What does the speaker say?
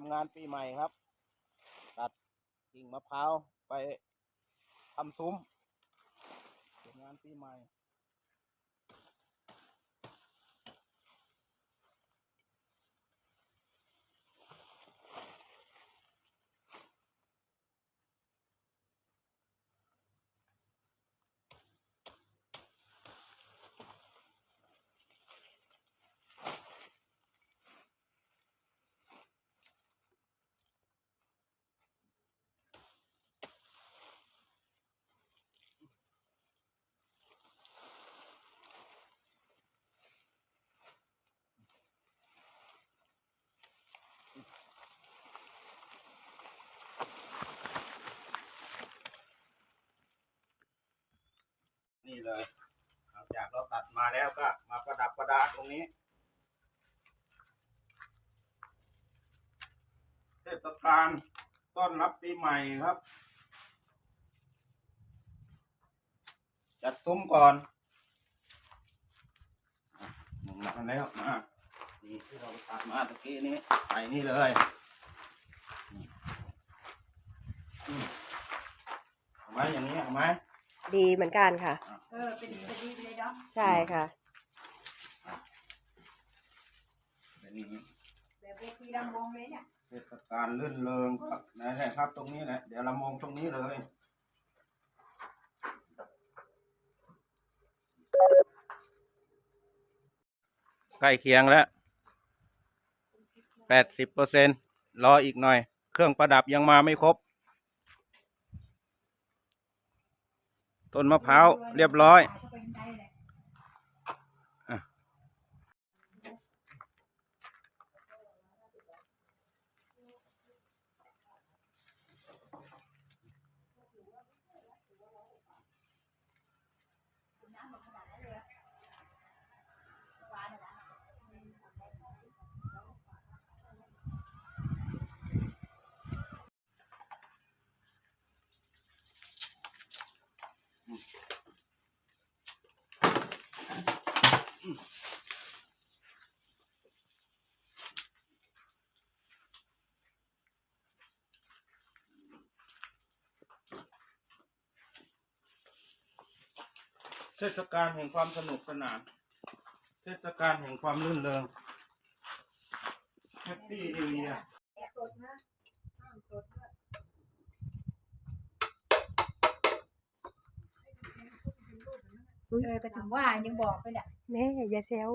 ยมงานปีใหม่ครับ ตัดกิ่งมะพร้าวไปทำซุ้มเตรียมงานปีใหม่ นี่เลยหลังจากเราตัดมาแล้วก็มาประดับประดาตรงนี้ เทศกาลต้อนรับปีใหม่ครับ จัดซุ้มก่อนอะหนึ่งมาแล้วมานี่ที่เราตัดมาตะกี้นี้ใส่นี่เลยมเอาไหมอย่างนี้เอาไหม ดีเหมือนกันค่ะ เออเป็นเป็นดีไปเลยเนาะใช่ค่ะ เป็นอย่างนี้แบบเวทีรำวงเลยเนี่ยเทศกาลลื่นเริงครับนั่นแหละครับตรงนี้แหละเดี๋ยวเรามองตรงนี้เลยใกล้เคียงแล้วแปดสิบเปอร์เซ็นรออีกหน่อย เครื่องประดับยังมาไม่ครบ ต้นมะพร้าวเรียบร้อย เทศกาลแห่งความสนุกสนาน เทศกาลแห่งความรื่นเริงแฮปปี้นิวเยียร์ แอบตดนะห้ามตดด้วย อุ๊ย เออไปถึงว่ายังบอกไปเนี่ยแม่อย่าแซว